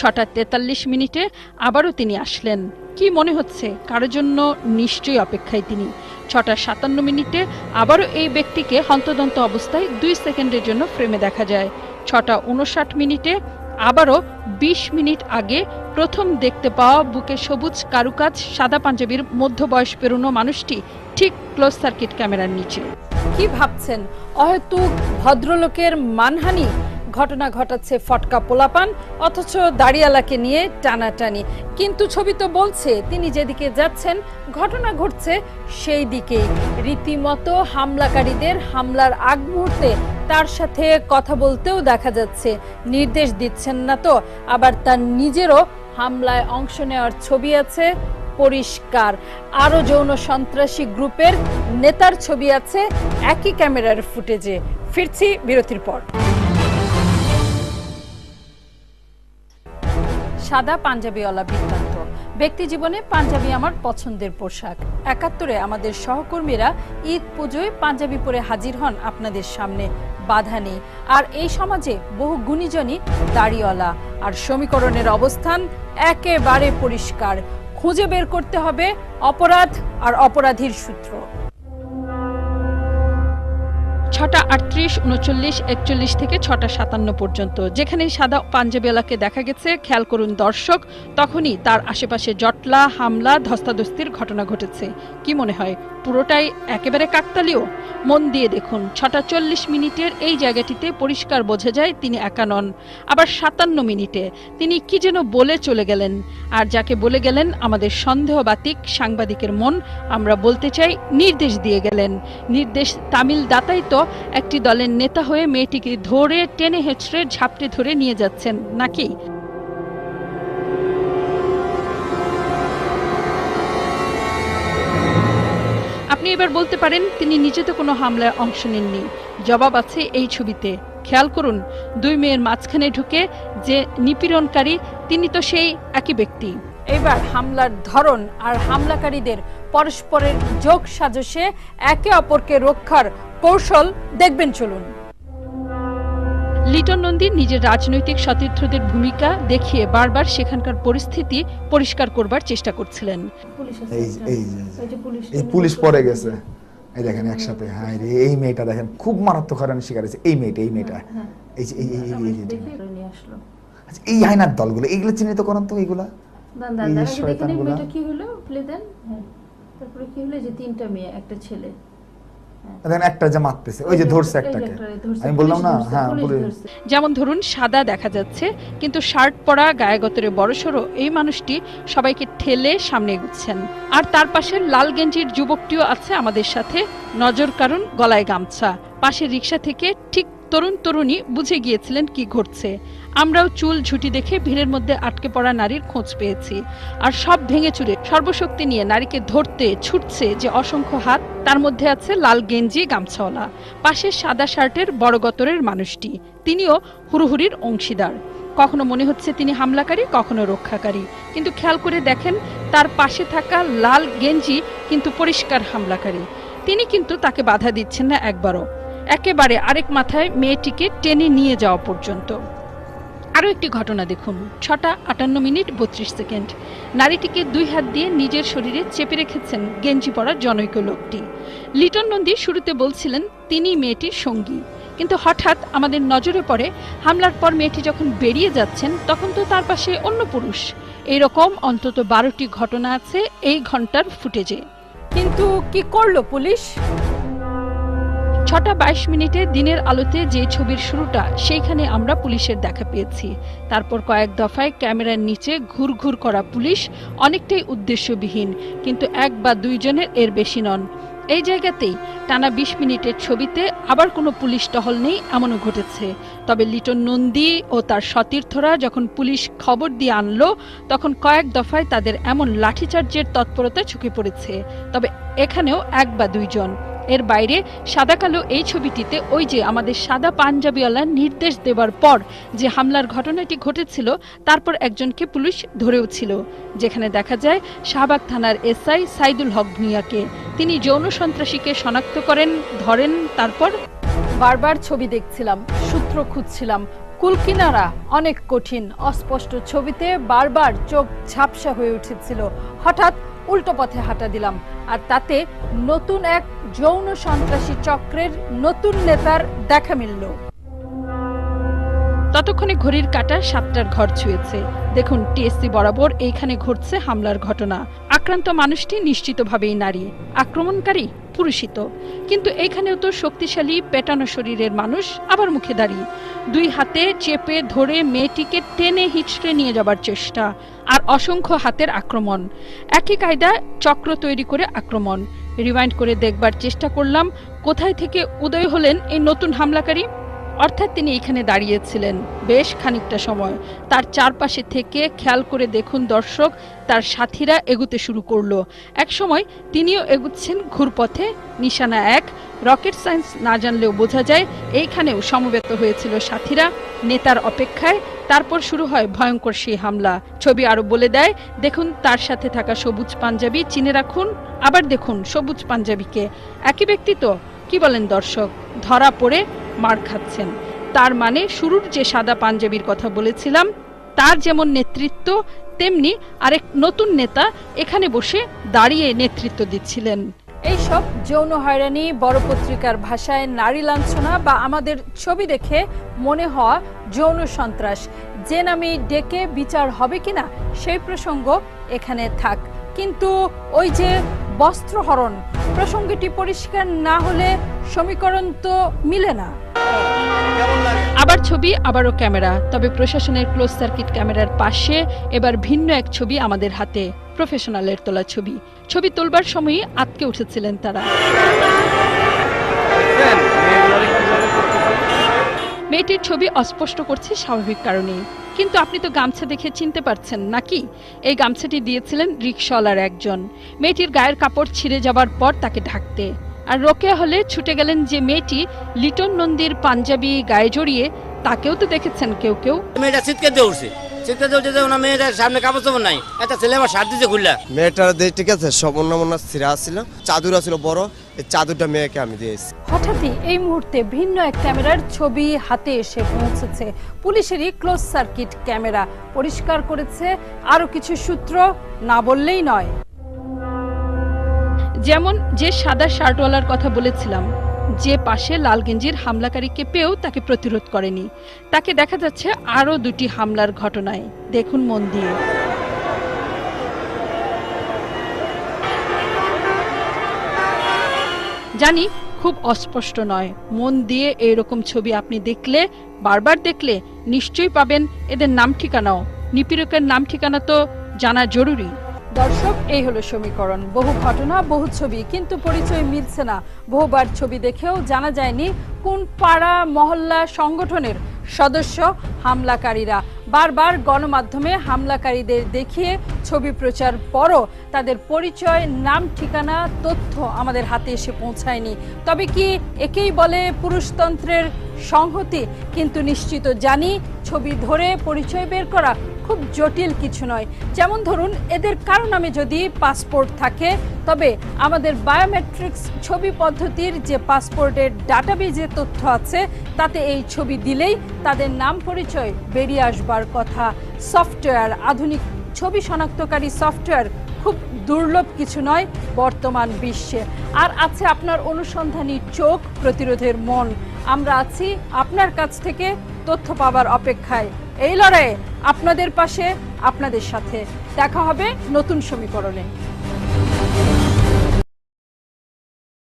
ছটা তেতাল্লিশ মিনিটে আবারও তিনি আসলেন। কি মনে হচ্ছে? কারোর জন্য নিশ্চয়ই অপেক্ষায় তিনি। ছটা সাতান্ন মিনিটে আবারও এই ব্যক্তিকে হন্তদন্ত অবস্থায় দুই সেকেন্ডের জন্য ফ্রেমে দেখা যায়। ছটা উনষাট মিনিটে আবারও ২০ মিনিট আগে প্রথম দেখতে পাওয়া বুকে সবুজ কারুকাজ, সাদা পাঞ্জাবির মধ্যবয়স পেরোনো মানুষটি ঠিক ক্লোজ সার্কিট ক্যামেরার নিচে। কি ভাবছেন? অহেতুক ভদ্রলোকের মানহানি? ঘটনা ঘটাচ্ছে ফটকা পোলাপান, অথচ দাড়িয়ালাকে নিয়ে টানাটানি। কিন্তু ছবি তো বলছে, তিনি যেদিকে যাচ্ছেন, ঘটনা ঘটছে সেই দিকেই। রীতিমতো হামলাকারীদের হামলার আগ মুহূর্তে তার সাথে কথা বলতেও দেখা যাচ্ছে। নির্দেশ দিচ্ছেন না তো, আবার তার নিজেরও হামলায় অংশ নেওয়ার ছবি আছে পরিষ্কার। আরও যৌন সন্ত্রাসী গ্রুপের নেতার ছবি আছে, একই ক্যামেরার ফুটেজে। ফিরছি বিরতির পর। সাদা পাঞ্জাবিওয়ালা বৃত্তান্ত। ব্যক্তি জীবনে পাঞ্জাবি আমার পছন্দের পোশাক। একাত্তরে আমাদের সহকর্মীরা ঈদ পুজোয় পাঞ্জাবি পরে হাজির হন আপনাদের সামনে। বাধা নেই। আর এই সমাজে বহু গুণীজনই দাড়িওয়ালা। আর সমীকরণের অবস্থান একেবারে পরিষ্কার। খুঁজে বের করতে হবে অপরাধ আর অপরাধীর সূত্র। ছটা আটত্রিশ, উনচল্লিশ, একচল্লিশ থেকে ছটা সাতান্ন পর্যন্ত। যেখানে সাদা পাঞ্জাবিওয়ালাকে দেখা গেছে, খেয়াল করুন দর্শক, তখনই তার আশেপাশে জটলা, হামলা, ধস্তাধস্তির ঘটনা ঘটেছে। কি মনে হয়? পুরোটাই একেবারে কাকতালীয়। মন দিয়ে দেখুন, ছটা চল্লিশ মিনিটের এই জায়গাটিতে পরিষ্কার বোঝা যায় তিনি একা নন। আবার সাতান্ন মিনিটে তিনি কি যেন বলে চলে গেলেন। আর যাকে বলে গেলেন আমাদের সন্দেহবাতিক সাংবাদিকের মন, আমরা বলতে চাই নির্দেশ দিয়ে গেলেন। নির্দেশ তামিল দাতাই তো একটি দলের নেতা হয়ে মেয়েটিকে ধরে টেনে হেঁচড়ে ঝাপটে ধরে নিয়ে যাচ্ছেন, নাকি? আপনি এবার বলতে পারেন তিনি নিজে তো কোনো হামলায় অংশ নেননি। জবাব আছে এই ছবিতে। খেয়াল করুন, দুই মেয়ের মাঝখানে ঢুকে যে নিপীড়নকারী, তিনি তো সেই একই ব্যক্তি। এবার হামলার ধরন আর হামলাকারীদের পরস্পরের যোগ সাজসে একে অপরকে রক্ষার কৌশল দেখবেন চলুন। লিটন নন্দী নিজের রাজনৈতিক সতীর্থদের ভূমিকা দেখিয়ে বারবার সেখানকার পরিস্থিতি পরিষ্কার করবার চেষ্টা করছিলেন। এই এই যে- এই পুলিশ পরে গেছে। এই দেখেন একসাথে হ্যাঁ রে এই মেয়েটা দেখেন খুব মারাত্মক হারানি শিকার হয়েছে। এই মেয়েটা এই মেয়েটা। এই যে এই এই এই- এই যে- আসলো। আচ্ছা এই হাইনার দলগুলো এইগুলো চিহ্নিত করেন তো এইগুলা? এই যে কি হলো? Play then. হ্যাঁ তারপরে কি হলো? যে তিনটা মেয়ে একটা ছেলে। দেখেন একটা যে মারতেছে ওই যে ধরছে একটাকে। আমি বললাম না? হ্যাঁ। যেমন ধরুন সাদা দেখা যাচ্ছে কিন্তু শার্ট পরা গায়েগতরে বড়সড় এই মানুষটি সবাইকে ঠেলে সামনে এগুচ্ছেন। আর তার পাশে লাল গেঞ্জির যুবকটিও আছে আমাদের সাথে নজর কারণ গলায় গামছা। পাশের রিক্সা থেকে ঠিক তরুণ তরুণী বুঝে গিয়েছিলেন কি ঘটছে। আমরাও চুল ঝুটি দেখে ভিড়ের মধ্যে আটকে পড়া নারীর খোঁজ পেয়েছি। আর সব ভেঙে চুরে সর্বশক্তি নিয়ে নারীকে ধরতে, ছুটছে যে অসংখ্য হাত, তার মধ্যে আছে লাল গেঞ্জি, গামছাওয়ালা। পাশে সাদা শার্টের বড় গতরের মানুষটি। তিনিও হুড়ুহুড়ির অংশীদার। কখনো মনে হচ্ছে তিনি হামলাকারী, কখনো রক্ষাকারী। কিন্তু খেয়াল করে দেখেন, তার পাশে থাকা লাল গেঞ্জি কিন্তু পরিষ্কার হামলাকারী। তিনি কিন্তু তাকে বাধা দিচ্ছেন না একবারও। একেবারে আরেক মাথায় মেয়েটিকে টেনে নিয়ে যাওয়া পর্যন্ত। আরও একটি ঘটনা দেখুন, ছটা আটান্ন মিনিট বত্রিশ সেকেন্ড। নারীটিকে দুই হাত দিয়ে নিজের শরীরে চেপে রেখেছেন গেঞ্জি পরা জনৈক লোকটি। লিটন নন্দী শুরুতে বলছিলেন, তিনি মেয়েটির সঙ্গী। কিন্তু হঠাৎ আমাদের নজরে পড়ে, হামলার পর মেয়েটি যখন বেরিয়ে যাচ্ছেন, তখন তো তার পাশে অন্য পুরুষ। এরকম অন্তত বারোটি ঘটনা আছে এই ঘণ্টার ফুটেজে। কিন্তু কি করল পুলিশ? ছটা বাইশ মিনিটে দিনের আলোতে যে ছবির শুরুটা, সেইখানে আমরা পুলিশের দেখা পেয়েছি। তারপর কয়েক দফায় ক্যামেরার নিচে ঘুরঘুর করা পুলিশ অনেকটাই উদ্দেশ্যবিহীন, কিন্তু এক বা দুইজনের এর বেশি নন। এই জায়গাতেই টানা বিশ মিনিটের ছবিতে আবার কোনো পুলিশ টহল নেই এমনও ঘটেছে। তবে লিটন নন্দী ও তার সতীর্থরা যখন পুলিশ খবর দিয়ে আনলো, তখন কয়েক দফায় তাদের এমন লাঠিচার্জের তৎপরতা চোখে পড়েছে। তবে এখানেও এক বা দুইজন। এর বাইরে সাদা কালো এই ছবিটিতে ওই যে আমাদের সাদা পাঞ্জাবিওয়ালা নির্দেশ দেওয়ার পর যে হামলার ঘটনাটি ঘটেছিল, তারপর একজনকে পুলিশ ধরেও ছিল যেখানে দেখা যায় শাহবাগ থানার এসআই সাইদুল হক ভূঁইয়াকে। তিনি যৌন সন্ত্রাসীকে শনাক্ত করেন, ধরেন, তারপর বারবার ছবি দেখছিলাম, সূত্র খুঁজছিলাম, কুলকিনারা অনেক কঠিন, অস্পষ্ট ছবিতে বারবার চোখ ঝাপসা হয়ে উঠেছিল। হঠাৎ উল্টো পথে হাঁটা দিলাম আর তাতে নতুন এক যৌন সন্ত্রাসী চক্রের নতুন নেতার দেখা মিলল। ততক্ষণে ঘড়ির কাটা সাতটার ঘর ছুঁয়েছে। দেখুন, টিএসসি বরাবর এইখানে ঘটছে হামলার ঘটনা। আক্রান্ত মানুষটি নিশ্চিতভাবেই নারী। আক্রমণকারী পুরুষিত। কিন্তু এখানেও তো শক্তিশালী, পেটানো শরীরের মানুষ আবার মুখে দাঁড়িয়ে। দুই হাতে চেপে ধরে মেয়েটিকে টেনে হিচড়ে নিয়ে যাবার চেষ্টা আর অসংখ্য হাতের আক্রমণ। একই কায়দায় চক্র তৈরি করে আক্রমণ। রিমাইন্ড করে দেখবার চেষ্টা করলাম, কোথায় থেকে উদয় হলেন এই নতুন হামলাকারী? অর্থাৎ তিনি এখানে দাঁড়িয়েছিলেন বেশ খানিকটা সময়। তার চারপাশে থেকে খেয়াল করে দেখুন দর্শক, তার সাথীরা এগুতে শুরু করল। এক সময় তিনিও এগুচ্ছেন ঘুরপথে, নিশানা এক, রকেট সায়েন্স না জানলেও বোঝা যায় এইখানেও সমবেত হয়েছিল সাথীরা। নেতার অপেক্ষায় তারপর শুরু হয় ভয়ঙ্কর সেই হামলা। ছবি আরও বলে দেয়, দেখুন তার সাথে থাকা সবুজ পাঞ্জাবি চিনে রাখুন, আবার দেখুন সবুজ পাঞ্জাবিকে। একই ব্যক্তি তো, কি বলেন দর্শক? ধরা পড়ে মার খাচ্ছেন। তার মানে শুরুর যে সাদা পাঞ্জাবির কথা বলেছিলাম, তার যেমন নেতৃত্ব, তেমনি আরেক নতুন নেতা এখানে বসে দাঁড়িয়ে নেতৃত্ব দিচ্ছিলেন। এইসব যৌন হয়রানি, বড় পত্রিকার ভাষায় নারী লাঞ্ছনা বা আমাদের ছবি দেখে মনে হওয়া যৌন সন্ত্রাস, যে নামে ডেকে বিচার হবে কিনা সেই প্রসঙ্গ এখানে থাক। কিন্তু ওই যে বস্ত্রহরণ, প্রসঙ্গটি পরিষ্কার না হলে সমীকরণ তো মিলে না। আবার ছবি আবারও ক্যামেরা। তবে প্রশাসনের ক্লোজ সার্কিট ক্যামেরার পাশে এবার ভিন্ন এক ছবি আমাদের হাতে প্রফেশনালের তোলা ছবি। ছবি তোলবার সময়ই আটকে উঠেছিলেন তারা। মেয়েটির ছবি অস্পষ্ট করছে স্বাভাবিক কারণে কিন্তু আপনি তো গামছা দেখে চিনতে পারছেন নাকি? এই গামছাটি দিয়েছিলেন রিক্সাওয়ালার একজন। মেয়েটির গায়ের কাপড় ছিঁড়ে যাবার পর তাকে ঢাকতে। আর রোকেয়া হলে ছুটে গেলেন যে মেয়েটি লিটন নন্দীর পাঞ্জাবি গায়ে জড়িয়ে তাকেও তো দেখেছেন কেউ কেউ। মেয়েটা চিৎকার দিয়ে উঠছে। চিৎকার দিয়ে উঠে যে ওনার মেয়েটার সামনে কাপড় চোপড় নাই। একটা ছেলে আমার শার্ট দিতে খুললা। মেয়েটার দিয়ে ঠিক আছে সব অন্য ছিঁড়া ছিল চাদর ছিল বড় এই চাদরটা মেয়েকে আমি দিয়েছি হঠাৎই এই মুহূর্তে ভিন্ন এক ক্যামেরার ছবি হাতে এসে পৌঁছেছে পুলিশেরই ক্লোজ সার্কিট ক্যামেরা। পরিষ্কার করেছে আরও কিছু সূত্র না বললেই নয়। যেমন যে সাদা শার্টওয়ালার কথা বলেছিলাম, যে পাশে লাল গেঞ্জির হামলাকারীকে পেয়েও তাকে প্রতিরোধ করেনি। তাকে দেখা যাচ্ছে আরও দুটি হামলার ঘটনায়। দেখুন মন দিয়ে। জানি, খুব অস্পষ্ট নয়। মন দিয়ে এইরকম ছবি আপনি দেখলে, বারবার দেখলে নিশ্চয়ই পাবেন। এদের নাম ঠিকানাও। নিপীড়কের নাম ঠিকানা তো জানা জরুরি। দর্শক, এই হলো সমীকরণ। বহু ঘটনা, বহু ছবি, কিন্তু পরিচয় মিলছে না। বহুবার ছবি দেখেও জানা যায়নি কোন পাড়া, মহল্লা, সংগঠনের সদস্য, হামলাকারীরা। বারবার গণমাধ্যমে হামলাকারীদের দেখিয়ে ছবি প্রচার পরও তাদের পরিচয়, নাম, ঠিকানা, তথ্য আমাদের হাতে এসে পৌঁছায়নি। তবে কি একেই বলে পুরুষতন্ত্রের সংহতি? কিন্তু নিশ্চিত জানি ছবি ধরে পরিচয় বের করা খুব জটিল কিছু নয়। যেমন ধরুন, এদের কারও নামে যদি পাসপোর্ট থাকে, তবে আমাদের বায়োমেট্রিক্স ছবি পদ্ধতির যে পাসপোর্টের ডাটাবেজে তথ্য আছে, তাতে এই ছবি দিলেই তাদের নাম পরিচয় বেরিয়ে আসবার কথা। সফটওয়্যার, আধুনিক ছবি শনাক্তকারী সফটওয়্যার খুব দুর্লভ কিছু নয় বর্তমান বিশ্বে। আর আছে আপনার অনুসন্ধানী চোখ প্রতিরোধের মন। আমরা আছি আপনার কাছ থেকে তথ্য পাবার অপেক্ষায়। এই লড়াইয়ে আপনাদের পাশে আপনাদের সাথে। দেখা হবে নতুন সমীকরণে।